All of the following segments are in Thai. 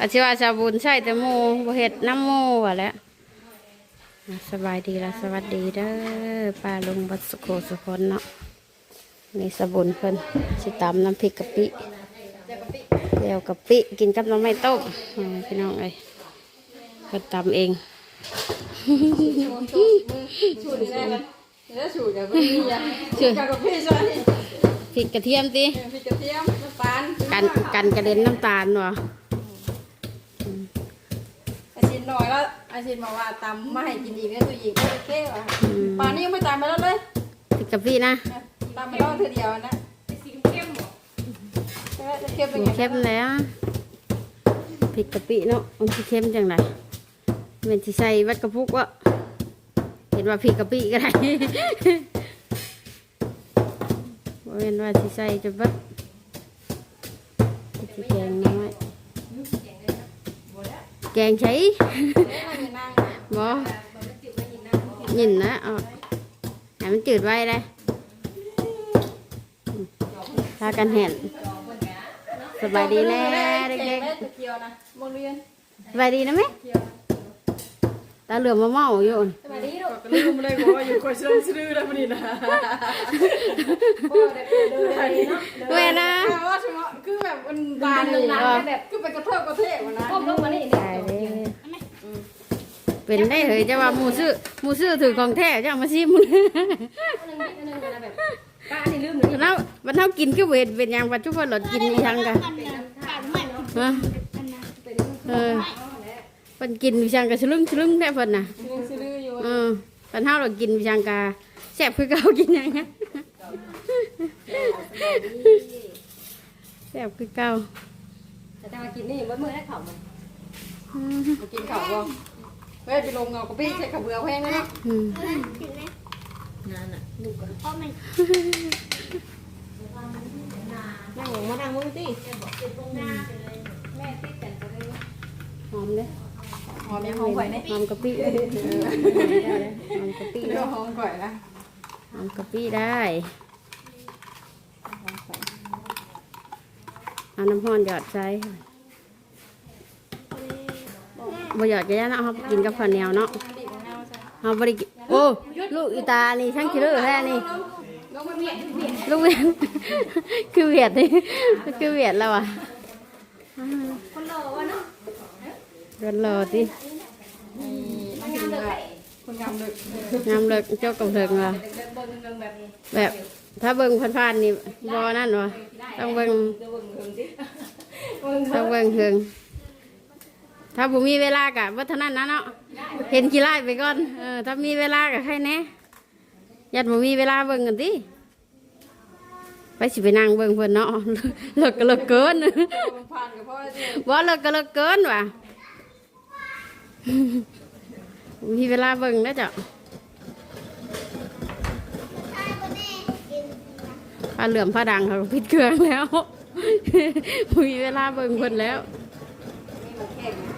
อาชีว่าชาวบุญใช่แต่หมูบ่เฮ็ดน้ำหมูว่าแหล้วสบายดีละสวัสดีเด้อป้าลุงบัดสุโขสุคนเนาะนี่สบุญเพิ่นสิตำน้ำพริกกะปิเดี๋ยวกะปิกินกับน้ำไม่ต้มอ่าพี่น้องเอ้ยเพิ่นตำเองชูดีได้แล้วแล้วชูกับพี่อะชูกับพี่ช่วยพริกกระเทียมติพี่กกระเทียมน้ำตาลกันกันกระเด็นน้ำตาลวะไอชิน หน่อยแล้วไอชินบอกว่าตำไม่ให้กินอีกเนี่ยตัวหญิงก็โอเคว่ะป่านนี้ยังไม่ตำไปแล้วเลยพริกกะปินะตำไปแล้วเธอเดียวนะสีเข้มหรอเข้มเป็นไงเข้มแล้วพริกกะปิเนาะมันสิเข้มจังไดแมันสิใส่วัดกระพุกวะเห็นว่าพริกกะปิก็ได้บ่เห็นว่าสิใส่จะเบัดสิแกงน้อย แกงใช้นั่งบ่ยินนะเอาให้มันจืดไว้เลยพากันเห็นสบายดีแน่เด็กๆเกียวนะโรงเรียนๆสบายดีนะไหมเกียวตาเหลือมมาเมาอยู่สวัสดีลูกก็ลืมเลยบอกว่าอยู่คอยซื้อซื้อแล้วมันนี่นะพ่อเด็กเดินเลยเนาะเว้ยนะว่าชัวคือแบบมันบานเลยแบบคือเป็นกระเทาะกระเทะวะนะก้มลงมานี่ตาย เลยเป็นได้เหยจะว่าหมูซื้อหมูซื้อถือของแท้จะเอามาซิมป้านี่ลืมเลยวันเท่าวันเท่ากินคือเวทเป็นหยังปัจจุบันหลดกินอีหยังกันฮะเออเพิ่นกินวิชังกะชะลึงชะลึงแท้เพิ่นน่ะซื้ออยู่เออปันเท่าเรากินวิชังกาแซ่บคือเก่ากินหยังนะแซ่บคือเก่าแต่จะมากินนี่เมื่อได้ข่าวมันมากินข่าวบ่ เฮ้ยไปลงเงากระปี้ใช้ขับเบือแพงเลยเนาะอืมนั่งมานั่งมึงสิหอมเลยหอมยังหอมก่อยนี่หอมกะปิเลยหอมกะปิเดี๋ยวหอมก่อยนะหอมกะปิได้เอาน้ำห้อนหยอดใส่ บ่หยอดก็ยังเนาะครับกินกับข้าวเหนียวเนาะดีของเงาบ่ได้กิโอ้ลูกอีตานี่ช่างคิดเรื่อแท้นี่นี้ลูกเวียนคือเวียดนี่คือเวียดแล้วอะคนรอวะเนาะเดินรอสินี่งกินเลยงามดึกงามเลิกเจ้ากับเลิกว่ะแบบถ้าเบิ่งผ่านๆนี่บ่นั่นวะต้องเบิ่งต้องเบิ่งเฮือง ถ้าบ่มีเวลากะบ่เท่านั้นนะเนาะเห็นกี่ไล่ไปก่อนเออถ้ามีเวลาก็ใครแน่ยัดบ่มีเวลาเบิ่งกันติไปสิไปนั่งเบิ่งเพิ่นเนาะเลิกก็เลิกเกินผ่านกับพ่อที่ว่าเลิกก็เลิกเกินว่ะมีเวลาเบิ่งแล้วจ้ะผ้าเหลื่อมผ้าดังเขาก็พิดเครื่องแล้วมีเวลาเบิ่งคนแล้ว นี่มันแข็งนะ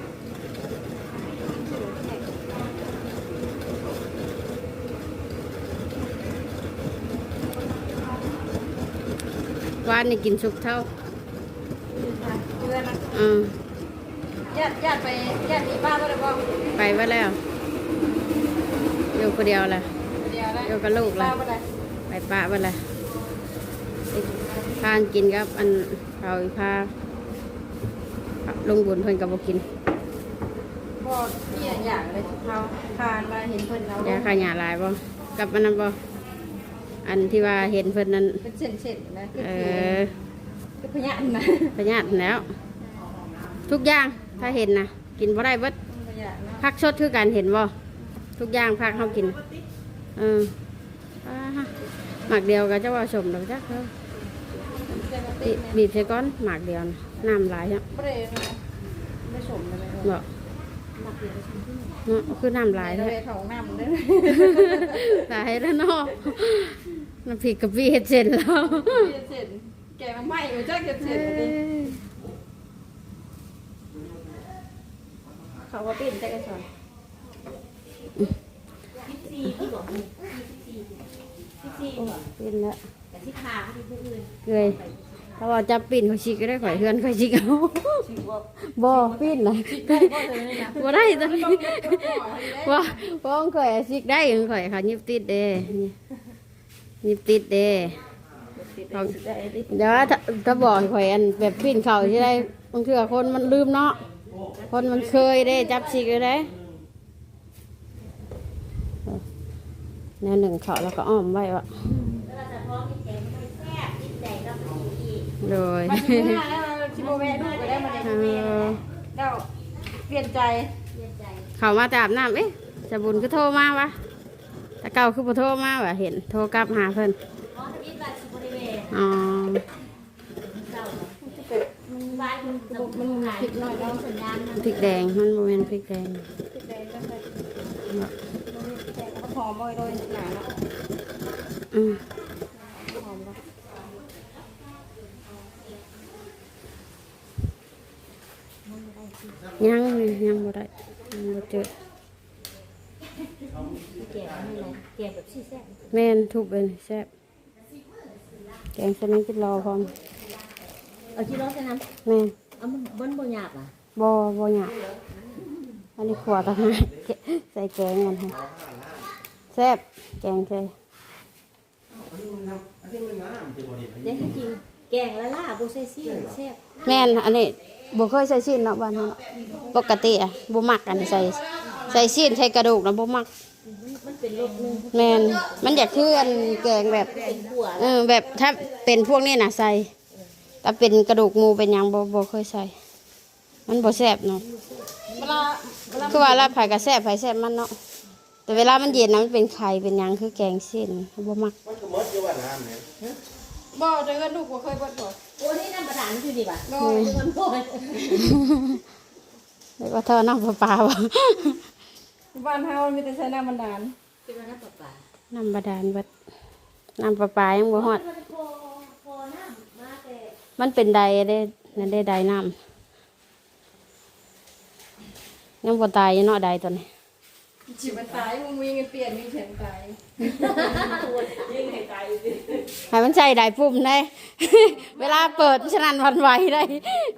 วานนี่กินสุกเท่าเพื่อนนะอืมญาติญาติไปญาติมีป้าก็เลยบอกไปไว้แล้วอยู่คนเดียวแหละเดียวได้อยู่กับลูกป้าละก็ได้ไปปะไว้ละทานกินครับอันเขาอีพาลงบุญเพิ่นกับบ่กินพ่อพี่อย่างเลยเขาผ่านมาเห็นเพิ่นเรายาขายาหลายบ่กับอันนั้นบ่ อันที่ว่าเห็นเพิ่นนั้นเป็นเส้นๆนะคือเอคืออคือพยานนะพยาธิแล้ว ทุกอย่างถ้าเห็นนะกินบ่ได้เบิดพยานนะผักสดคือกันเห็นบ่ทุกอย่างผักเฮากินเอออ่าฮะหมากเดียวก็จะว่าสมดอกจักเด้อเจ้าก็บีติบบีบใส่ก้อนหมากเดียวน่ะน้ำหลายครับไม่ได้นะไม่สมเลยบ่เนาะคือน้ำหลายเลแท้ยของน้ำเลยหลายแล้วเนาะ น้ำพริกกะปิเฮ็ดเสร็จแล้วเส้นแกมันไหม้อยู่จ้าเก็บเส้นดิเขาก็ปิ้นใจกระสอนเป็นแล้วแต่ที่ขาเขาที่ผู้อื่นเกยไปที่ขาถ้าว่าจับปิ้นเขาชิกก็ได้ข่อยเฮือนข่อยชิกเอาชิบ่บ่ปิ้นเลยได้บ่เลยนะบ่ได้ตอนนี้ว่าว่าของข่อยอะชิกได้ของข่อยค่ะยิบติดเด้นี่ ยิบติดเด้ของเดี๋ยวถ้าถ้าบอกให้ข่อยอันแบบปิ้นเขาที่ได้บางเทื่อคนมันลืมเนาะคนมันเคยได้จับชิกเลยได้แนวหนึ่งเขาแล้วก็อ้อมไว้วะโดยมาถึงเวลาแล้วชิโบแวะดูไปได้มาเอเลยอเจ้าเปลี่ยนใจ เขามาแต่อาบน้ำเอ๊ะจะบุญก็โทรมาวะ แต่เก่าคือบ่โทรมาวะเห็นโทรกลับหาเพิ่นอ๋อบ้านมันมันหายหน่อยแล้วสัญญาณมันพริกแดงมันบ่แม่นพริกแดงติดแดงก็ใส่แต่ก็หอมบ่อยโดยหนาเนาะอืมหอมบ่ยังยังบ่ได้ยังบ่เจอ แก่ไม่ไรแก่แบบซี่แซ่บแม่นทุบเป็นแซ่บแกงสมิงกินรอพร้อมเอาที่รถใช่ไหมแม่นเอามันบนบนหยาบอะบ่บ่หยาบอันนี้ขวดต่างหากใส่แกงมันให้แซ่บแกงใส่เดี๋ยวให้กินแกงละล่าโบเซซี่แซ่บแม่นอันนี้บ่เคยใส่ชิ้นเนาะบ้านเฮาเนาะปกติอะบ่มักอันนี้ใส่ใส่ชิ้นใส่กระดูกนะบ่มัก มันเป็นรสนึงแม่นมันอยากคืออันแกงแบบ เป็นขั่วเออแบบถ้าเป็นพวกนี้น่ะใส่แต่เป็นกระดูกหมูเป็นหยังบ่บ่เคยใส่ มันบ่แซ่บเนาะเวลาเวลาคือว่าลาบไผ่ก็แซ่บไผ่แซ่บมันเนาะแต่เวลามันเย็นนะมันเป็นไข่เป็นหยังคือแกงเส้นบ่มักมันก็หมดอยู่ว่าน้ำเนี่ยบ่เจอกันลูกบ่เคยเบิดบ่โอ้นี่น้ำประดานคือดีป่ะโดยมันบ่อยเรียกว่าเท่าน้ำประปาบ่ บ้านเฮามีแต่ใช้น้ำมันดานเป็นว่าน้ำปลาปลาน้ำบาดาลเบัดน้ำประปายังบ่ฮอด มันพอพอน้ำมาแต่มันเป็นใดเด้นั่นได้ใดน้ำยังบ่ตายอยู่เนาะใดตัวนี้จิมันตายมึงมีเงินเปลี่ยนมีแผนตายให้มันใส่ใดปุ่มได้ เวลาเปิดฉะนั้นหวันไหวได้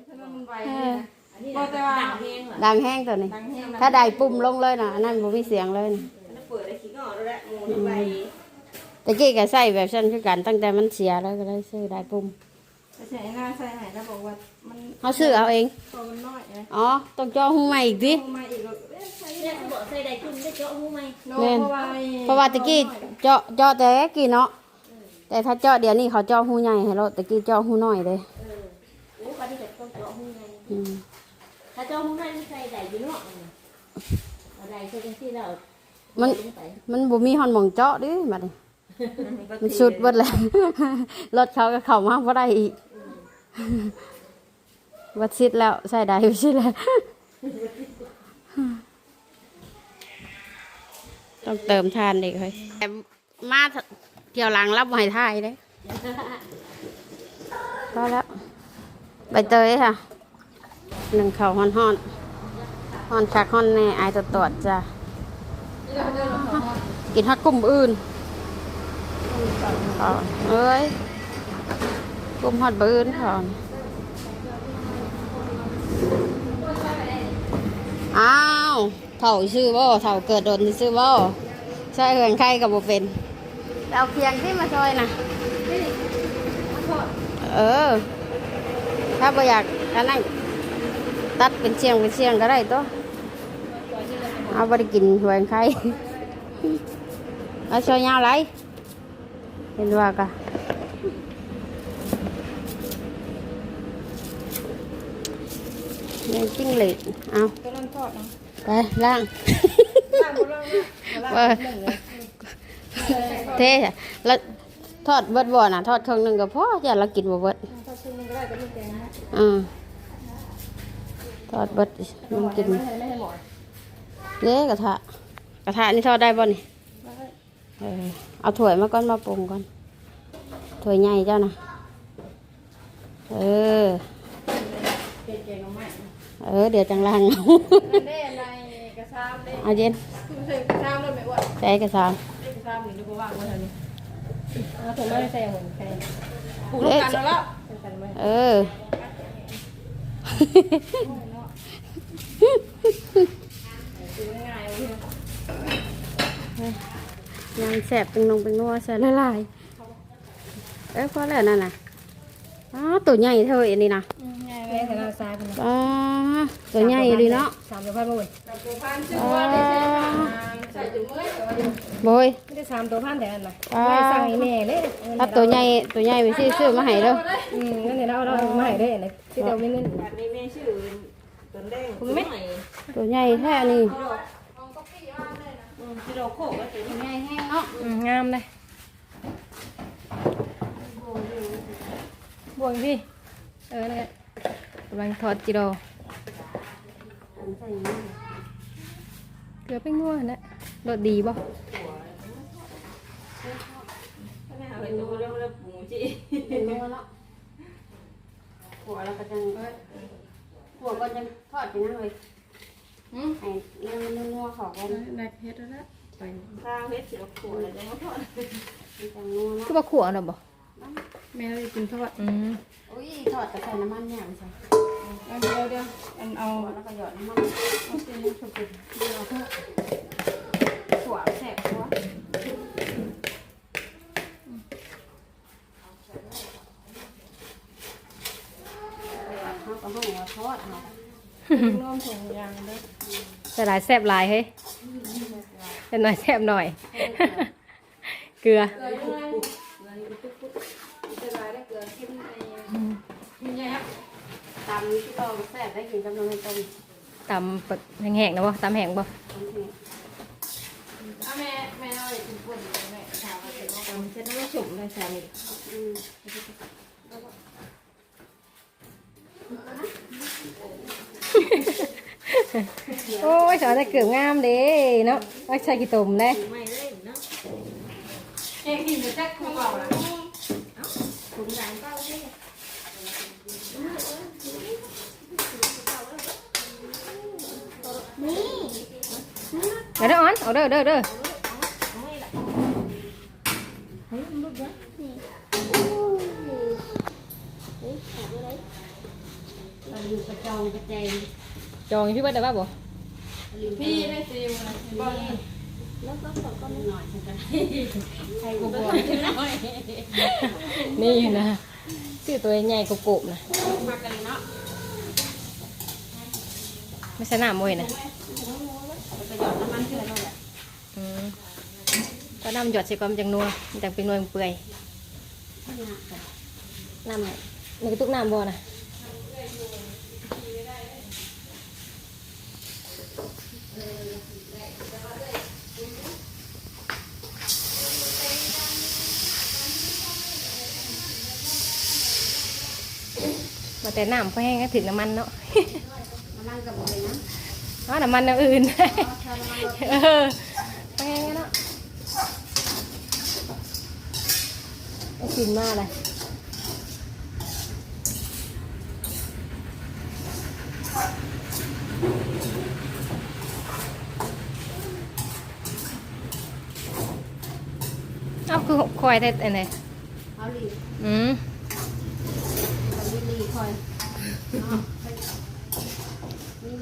ถ้ามันไวนี่นะอั นนี้บ่แต่ว่าด่างแห้งว่ะดังแห้งตัวนี้ ดังแห้งนะถ้าใดปุ่มลงเลยนะอันนั้นบ่มีเสียงเลยนะเปิดได้ขี้งอแล้วแหละหมูใบตะกี้ก็ใส่แบบฉันคือกันตั้งแต่มันเสียแล้วก็เลยซื้อใดปุ่มไปใช้หน้าใส่ให้แล้วบอกว่ามันเขาซื้อเอาเอง ตัวมันน้อยไงอ๋อ ต้องจอหูใหม่อีกดิลงมาอีกแล้วเอ๊ะใส่ที่แรกเขาบอกใส่ใดขึ้นได้เจาะหูไหมโนแม่นเพราะว่าเพราะว่าตะกี้เจาะเจาะแต่กี้เนาะ แต่ถ้าเจาะเดี๋ยวนี้เขาเจาะหูใหญ่ให้เราตะกี้เจาะหูน้อยเลยโอ้ปลาที่เกิดต้องเจาะหูไง อืม ถ้าเจาะหูไงมันใส่ใดอยู่เนาะเอาใดใส่จังซี่แล้วมัน ลงไปมันบ่มีหอนหมองเจาะดิบัดนี้มันสุดเบิดแล้ว รถเขาก็เข้ามาบ่ได้อีกวัดซิดแล้วใส่ได้อยู่ซิแล้วต้องเติมทานอีกเฮ้ยแต่มาเกี่ยวหลังรับไว้ท่ายเด้ก็แล้วใบเตยค่ะ หนึ่งเขาฮ้อนฮ้อนฮ้อนคักฮ้อนแน่อายตัวตอดจ้ะนี่เราเดินมากินฮอดกลุ่มอื่นเอ้ยกลุ่มฮอดบืนก่อนอ้าวเถ่าชื่อบ่เถ่าเกิดโดนชื่อบ่ใช่เหือนใครกับบ่เป็นเอาเคียงที่มาซอยนะเออ ถ้าบ่อยากอันนั้น ตัดเป็นเชียงเป็นเชียงก็ได้ตัวเอาบ่ได้กินเหือนใครเอาช่วยยาวไรเห็นว่ากะยังจิ้งหรีดเอากำลังทอดนะไปล่างล่างบ่ล่างนะเออเท่อะแล้วทอดเบิดบ่อน่ะ ทอดครึ่งหนึ่งก็พออย่าเรากินบ่เบิดทอดซึ่งมันก็ได้ก็มีแกงนะอืม ทอดเบิดมันกินไม่ให้ไม่ให้หมดเด้กระทะกระทะนี่ทอดได้บ่นี่ได้เออเอาถ้วยมาก่อนมาปรุงก่อนถ้วยใหญ่เจ้านะเออเป็นแกงหน่อไม้เออเดี๋ยวจังลังนั่นเด้ในกระซามเด้เอาเย็นคุณใส่กระซามเลยไหมวะใส่กระซามกระซามหรือดูว่างไว้เท่านี้เอาถุงไม่ได้ใส่หมดแค่ปลูกลูกกันแล้วแล้วกันไหมเออดูง่ายๆเลยยำแสบเป็นนงเป็นนัวใส่ละลายเอ้ยพอแล้วนั่นน่ะอ้าวตัวใหญ่เท่าอันนี้นะง่ายเลยแต่เราซ้ายเป็นอ้าตัวใหญ่เลยเนาะสามตัวพันบ่เว้ยสามตัวพันชื่ออ้าว่าได้ใส่ถุงมือแต่ว่าโบยไม่ได้สามตัวพันแต่อันน่ะอ่าไม่สั่งให้แม่เลยถ้าตัวใหญ่ตัวใหญ่ไปซื้อซื้อมาให้เด้ออืมงั้นเดี๋ยวเราเอาเรามาให้ได้นะที่เดียวมีเงินแบบนี้แม่ชื่อตนแดง คุณแม่ตัวใหญ่แท้นี่ที่เราโคกก็ตัวตัวใหญ่แห้งเนาะอืมงามเลยบวงพี่ เออนั่นแหละกำลังทอดจิโร่เกลือเป็นงัวนะรสดีป่ะไม่หาเป็นตัวแล้วแล้วปูจีเป็นนัวเนาะ หัวเราก็จังหัวก็จังทอดไปนั่นเลยอืมไอ้นั่นมันนัวๆเขอกันได้เฮ็ดแล้วนะไปข้าวเฮ็ดสิเราขวดอะไรได้มาทอดมันจังนัวเนาะคือบ่ขัวหรอบ่แม่ได้กินทอดอืมอุ้ยทอดแต่ใส่น้ำมันเนี่ยไม่ใช่เดี๋ยวเดี๋ยวอันเอาหัวแล้วก็หยอดน้ำมันเอาเส้นนี้สุกๆเดี๋ยวเอาเถอะหัวแสบหัวเขาก็ห้องว่าทอดเอา น้อมถุงยางเด้อแต่หลายแซ่บหลายเฮ้ยเป็นหน่อยแซบหน่อย เกลือตำที่ต้องแซ่บได้กินกับน้ำมันต้มตำแบบแห้งๆนะบ่ตำแห้งบ่แม่แม่เอาอะไรกินแม่ถามว่าเป็นว่ามันจะต้องฉุ่มเลยแซ่บอืม โอ้ยสอนได้เกือบงามเด้เนาะว่าใช่กี่ตุ่มเด้ไม่เลยเนาะเดินจะจ๊กของเก่าล่ะถุงยางเก้าที่เอาเด้อออนเอาเด้อเด้อเด้ออยู่กระจองกระเจง จองพี่ว่าได้ป่ะบ่พี่ได้ซิลนะบอลแล้วก็สดก็ไม่หน่อยเหมือนกันใครบัวนี่นะชื่อตัวใหญ่กบกบนะมากันเนาะไม่ใช่หน้ามวยนะแล้วก็หยอดน้ำมันเพื่อนเราแหละอืมก็น้ำหยดใส่ความนจังนัวมันจังเป็นนัวเปื่อยข้างหน้าค่ะน้ำไหนในกระตุกน้ำบ่นะ มาแต่น้ำพอแห้งก็ถึงน้ำมันเนาะน้ำมันกับเลยนะอ๋อน้ำมันอย่างอื่นอ๋อชาน้ำมันรสเออพอแห้งแล้วเนาะไม่กินมากเลยเอาคือคอยแต่อันไหนเอาลีอืม เอาลีลีคอย เอา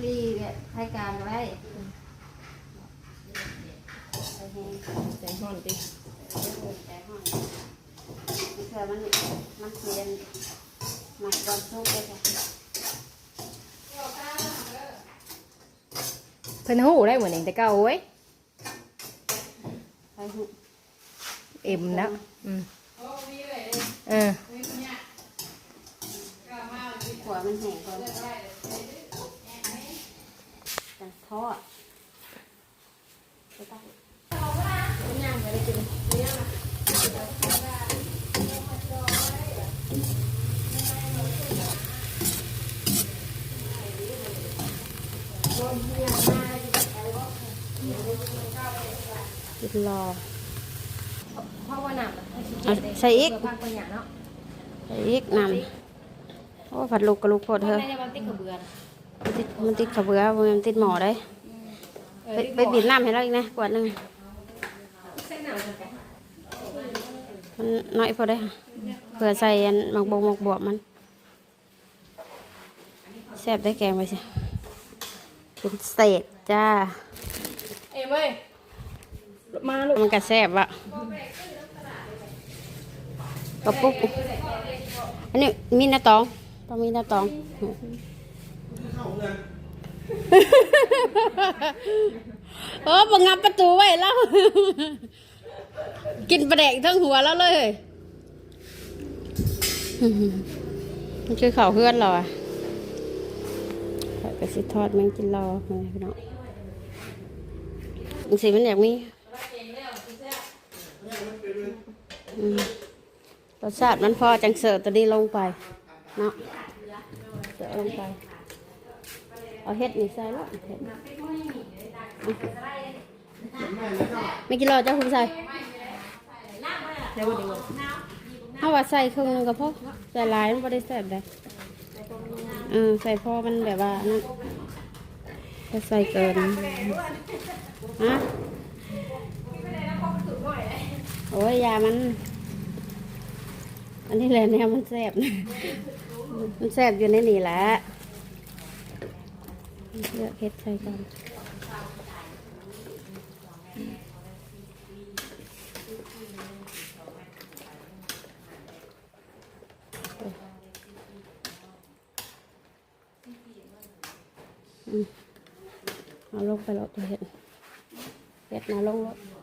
ลีเนี่ยให้การไว้ใส่ห่อนดิแต่ห้อนี่คือมันมันเปลี่ยนใหม่ก่อนซุกเลยค่ะเพิ่นหูได้เหมือนเองแต่เก่าเว้ยเอ็มแล้วอืมเออ หัวมันแห้งก่อนจะทอดไปตั้ง ติด รอเพราะว่าน้ำเอาใส่อีกเพื่อพักประหยัดเนาะใส่อีกน้ำโอ้ผัดลูกกระลูกโพดเธอในวันติดกระเบือนะมันติดมันติดขับเบือมันติดหมอได้เออไปไปบีบน้ำให้เราอีกนะกวดหนึ่งใส่น้ำกันไปมันน้อยพอได้ค่ะเผื่อใส่อันหมักบงหมักบวบมันเแซ่บได้แกงไปสิเป็นเศษจ้า เอ้ยเว้ย มาลูกมันก็แซบอะกระปุกอันนี้มีนาตองต้องมีนาตองเออบังงับประตูไว้แล้ว กินประแดกทั้งหัวแล้วเลยมันคือข้าวเพื่อนเราอะไปสิทอดแมงกินรอมาพี่น้องมันสิมันอยากมี รสชาติมันพอจังเสิร์ฟตัวนี้ลงไปเนาะเสิร์ฟลงไป เอาเห็ดนี่ใส่แล้วเห็ดไม่กินรอเจ้าคุณใส่เอาว่าใส่ครึ่งนึงก็พอใส่หลายมันไม่ได้แซ่บเลยเออใส่พอมันแบบว่านั่นใส่เกินฮะ โอ้ยยามัน อันนี้แหละแนวมันแซ่บนะมันแซ่บอยู่ในนี่แหละเลือกเฮ็ดใส่ก่อนเอาลงไปแล้วตัวเห็ดเห็ดนะลงแล้ว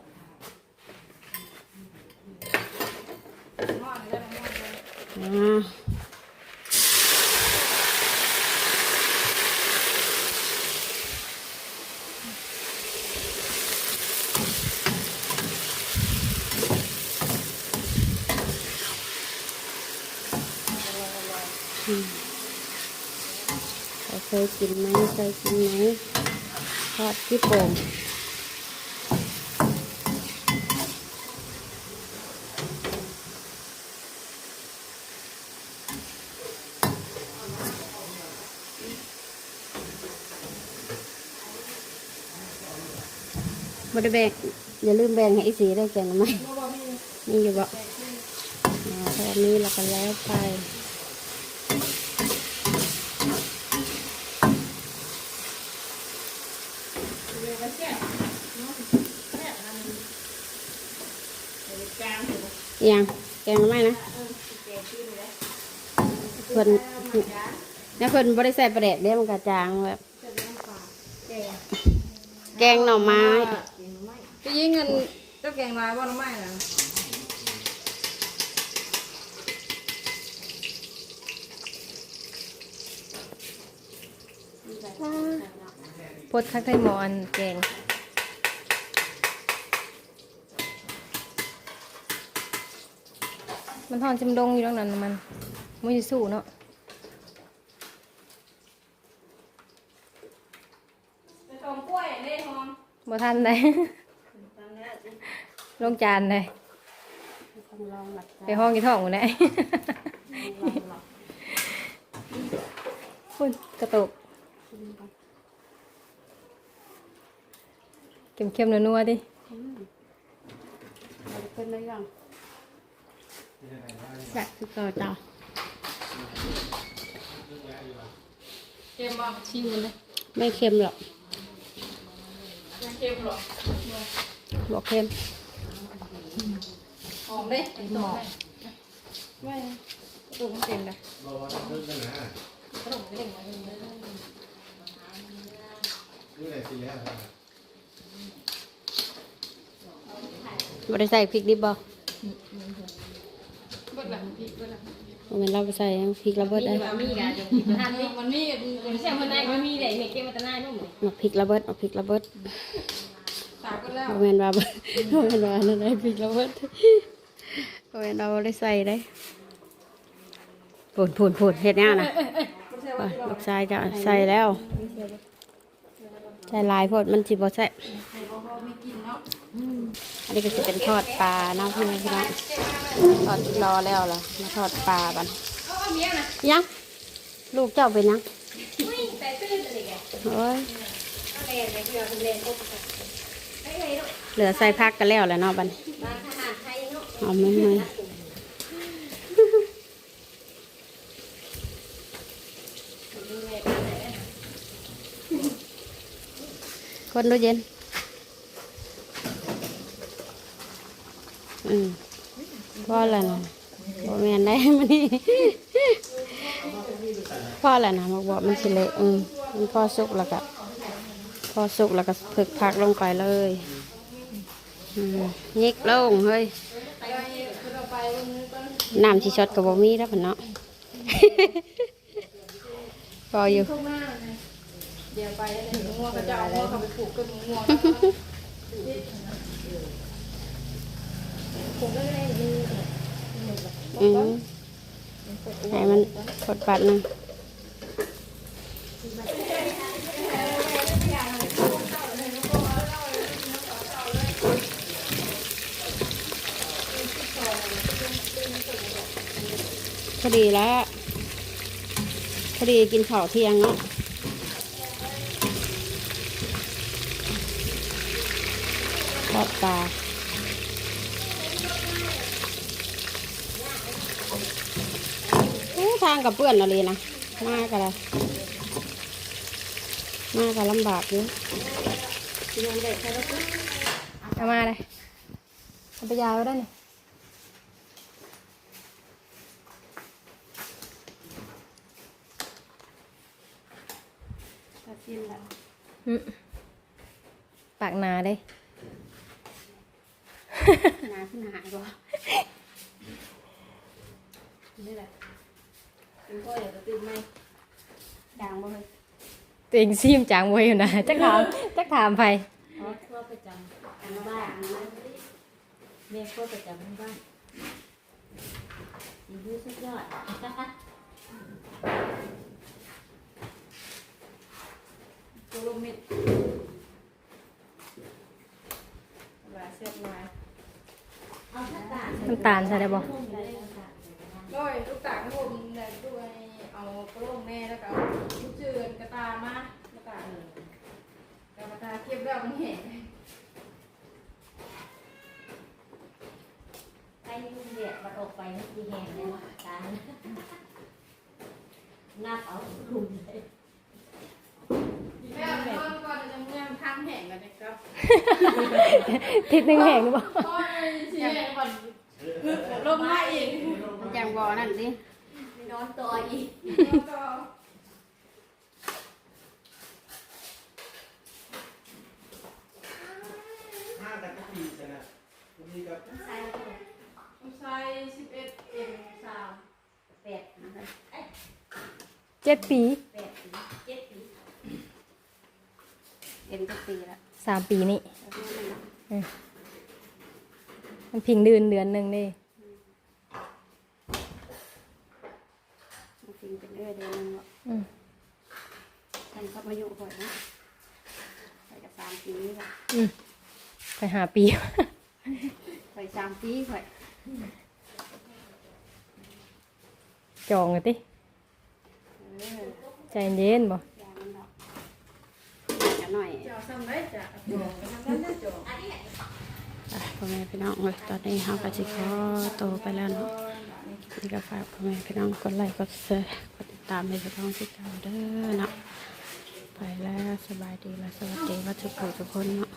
อ่าเรเคยกินไหมเคยกินไหมทอดที่โป่ง บไดแบงอย่าลืมแบ่งให้อีสีได้แกงหรือไม่นี่อยู่บ่อ่าแค่นี้เราก็แล้วไปยังแกงหรือไม่นะเพิ่นเนี่ยเพิ่นบริใส่ประเด็ดเด้มันกระจางแบบแกงหน่อไม้ จะยิงเงินเจ้าแกงลายว่าน้ำไม่นะพดคักไทยหมออันแกงมันทอนจำดงอยู่ตรงนั้นน่ะมันมันจะสู้เนาะตองกล้วยเล่หอมบ่ทันเลย ลงจานเลยต้องลองหลักไปห้องกี่ท้องหมดเลยคุณกระตุกเค็มๆนัวๆดิเป็นอะไรยังแซ่บคือเก่าจ้าเค็มบ่ชิมกันเลยไม่เค็มหรอกเค็มหรอบอกเค็ม หอมเด้หมอกไม่ตุ่มเค็มนะบริใส่พริกดิบบ่เบิดละพี่เบิดละเหมือนเราไปใส่พริกระเบิดได้มีกันทานนี่มันมีเสียงคนไหนมันมีแต่เม็ดเค็มมันตะนายนุ่มเลยหมักพริกระเบิดเอาพริกระเบิด ตากก็แล้วเหมือนว่าบ่เหมือนว่านั่นได้พริกระเบิดเหมือนเราได้ใส่ได้ผุนผุนผุนเฮ็ดยังนะว่าลูกชายจะใส่แล้ว ใส่หลายโพดมันสิบ่ใส่อันนี้ก็จะเป็นทอดปลาเนาะพี่น้องพี่น้องทอดรอแล้วล่ะมาทอดปลาบันเอาเอาเมียนะยังลูกเจ้าเป็นยังแต่ตื้นอะไรแกโอ้ยแรง เหลือใส่พักกันแล้วแหละเนาะบันหอมไม่ไม่คนดูเย็น อืมพ่อละนะบอกแมนได้มันนี่พ่อละนะบอกบอกมันสิเลยอืมมันพ่อสุกแล้วก็ อสุกแล้วก็ผึกผักลงไปเลยอืมยิกลงเฮ้ยน้ำที่ช็อตกับบ่มีแล้วพันเนาะพออยู่เดี๋ยวไปเลยงัวก็จะเอางัวเขาไปปลูกก็งัวปลูกได้เลยนี่อืมให้มันกดปัดหนึง พอดีแล้ว พอดีกินข้าวเที่ยงเนาะทอดปลาอู้ทางกับเพื่อนอะไรนะ มากอะไรมากก็ลำบากอยู่เอามาเลยเอาไปยาวได้เนี่ย ปากหนาเลยหนาขึ้นหายบ่นี่แหละเป็นพ่อเดี๋ยวจะตื่นไหมดังบ่เลยตัวเองซิมจางไว้อยู่นะจักถามจักถามไปขอครัวประจำหมู่บ้านแม่ครัวประจำหมู่บ้านดีสุดยอด ตัวลมมิดว่าเสร็จมาเอาน้ำตาลน้ำตาลใส่ได้บ่ร้อยลูกตาข้างบนเลยด้วยเอากระโหลกแม่แล้วก็เอาลูกเจือนกระตามาแล้วก็กระตาเทียบแล้วมันแห้งไปลุงเดียดมาออกไปนี่กี่แห่งเลยตาลนับเอาลุงเลย แม่ตอนก่อนจะ เมื่อทางแห้งกันนะครับทิศหนึ่งแห่งหรือเปล่าตอนนี้แห้งก่อนลมมาอีกมันจังบ่อนั่นดิมีนอนต่ออีกแล้วก็ห้ากันทุกปีใช่ไหมทุกปีก็ใส่เลยใส่สิบเอ็ดเอ็มสามแปดนะคะเอ้ยเจ็ดปี แปดปีเจ็ดปี เอ็นทุกปีละสามปีนี่แล้วก็นั่นน่ะมันพิงเดือนเดือนหนึ่งนี่มันกินเป็นเรื่อยเดือนหนึงเนาะอืมท่านเขามาอยู่ก่อนนะไปกับสามปีค่ะอืมไปหาปี ไปสามปีค่ะจองเลยติเออใจเย็นบ่ยามันดอก จะหน่อยจอซ้ำได้จ้ะจองกันทำได้จอพ่อแม่พี่น้องเลยตอนนี้เฮาก็สิขอโตไปแล้วเนาะนี่ก็ฝากพ่อแม่พี่น้องกดไลค์กดแชร์กดติดตามให้พี่น้องที่เก่าเด้อเนาะไปแล้วสบายดีและสวัสดีวัดทุกผู้ทุกคนเนาะ